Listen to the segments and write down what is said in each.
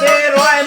Pero hay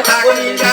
Agoniza